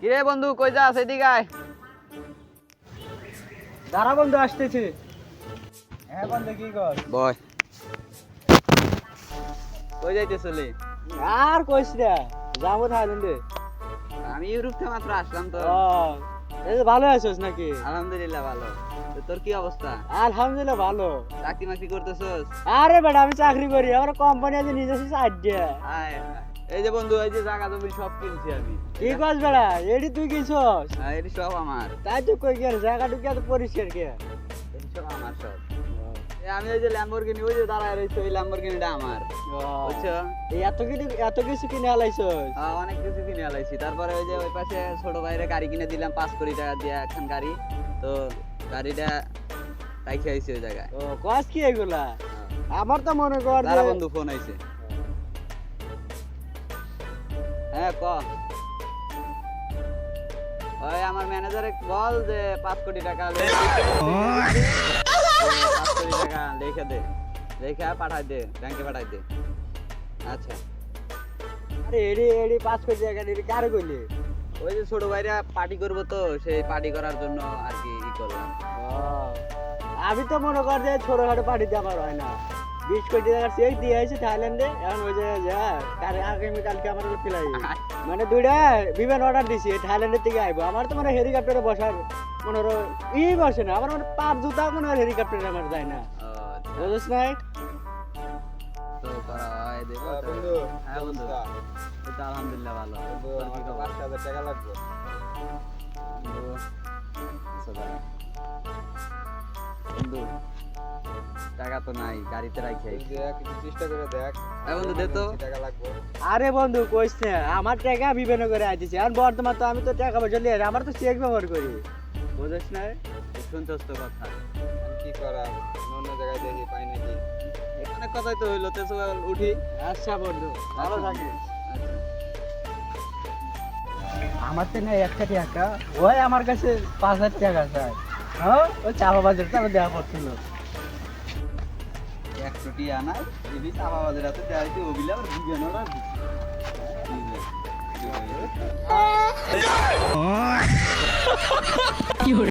কিরে বন্ধু কই যাস এদিকে? আয় দাঁড়া বন্ধু আসতেছে। হ্যাঁ বন্ধু কি কর? বয়। কই যাইতে চলে আর কইস না যাব থাইল্যান্ডে আমি ইউরোপ থেকে মাত্র আসলাম তো। এই যে ভালো আছিস নাকি? আলহামদুলিল্লাহ ভালো। তোর কি অবস্থা? আলহামদুলিল্লাহ ভালো। চাকরি মাকরি করতেছস? আরে বেটা আমি চাকরি করি আমার কোম্পানি আছে নিজস্ব সাহায্য আয়। এই যে বন্ধু এই যে জায়গা জমি সব কিনছি আমি। কি কস বেটা এডি তুই কিনছস? হ্যাঁ, সব আমার। তাই তুই কই গেল জায়গাটু কি এত পরিষ্কার কে? সব আমার সব। আমি ওই যে ল্যাম্বরগিনি ওই যে দাঁড়ায় রয়েছে ওই ল্যাম্বরগিনিটা আমার। বুঝছ? এত কিছু এত কিছু কিনে হ্যাঁ, অনেক কিছু কিনে আলাইছি। তারপরে ওই যে ওই পাশে ছোট ভাইরে গাড়ি কিনে দিলাম পাঁচ কোটি টাকা দিয়ে এখন গাড়ি। তো গাড়িটা রাইখে আইছি ওই জায়গায়। ও কস কি এগুলা? আমার তো মনে কর বন্ধু ফোন আইছে হ্যাঁ ক। ওই আমার ম্যানেজারে বল যে পাঁচ কোটি টাকা পাঁচ কোটি টাকা লিখে দে। লিখে পাঠাই দে, ব্যাংকে পাঠাই দে। আচ্ছা। আরে, এডি এডি, পাঁচ কোটি টাকা এডি কারে কইলি? ওই যে ছোট ভাইরা পার্টি করব তো, সেই পার্টি করার জন্য আর কি ই করলাম। আমি তো মনে কর যে ছোটখাটো পার্টিতে আমার হয় না। বিশ কোটি টাকার চেক দিয়ে আছে থাইল্যান্ডে এখন ওই যে যা কাল আগামী কালকে আমার ফিলাই মানে দুইটা বিমান অর্ডার দিছি থাইল্যান্ডের থেকে আইবো। আমার তো মানে হেলিকপ্টারে বসার মনে হলো ই বসে না আমার মানে পাঁচ জুতা মনে হয় হেলিকপ্টারে আমার যায় না। আচ্ছা। বুঝছ নাই? তো করা হয় বন্ধু। হ্যাঁ বন্ধু। আলহামদুলিল্লাহ ভালো। আমার তো পাঁচ হাজার টাকা লাগবে। বন্ধু, আচ্ছা দাঁড়া। বন্ধু টাকা তো নাই গাড়িতে রাখি চেষ্টা করে দেখ। হ্যাঁ বন্ধু দে তো। টাকা লাগবে? আরে বন্ধু কইস না আমার টাকা করে আইতেছি। আর বর্তমান তো আমি তো টাকা পয়সা লিয়ে আমার তো চেক ব্যবহার করি। না? শুনছস তো কথা। কি করা অন্য জায়গায় দেখি পাই নাকি। এখানে কথাই তো হইল তো উঠি। আচ্ছা বন্ধু ভালো আচ্ছা। থাকিস। আচ্ছা। আমার তো নেই একটা টাকা ওই আমার কাছে পাঁচ হাজার টাকা চাই। হ্যাঁ? ওই চাপা বাজার তাহলে দেওয়া পড়ছিল। একশো আনায় এবি চাপা বাজার আছে দেখাইছি ওগুলো আবার দিবেন ওরা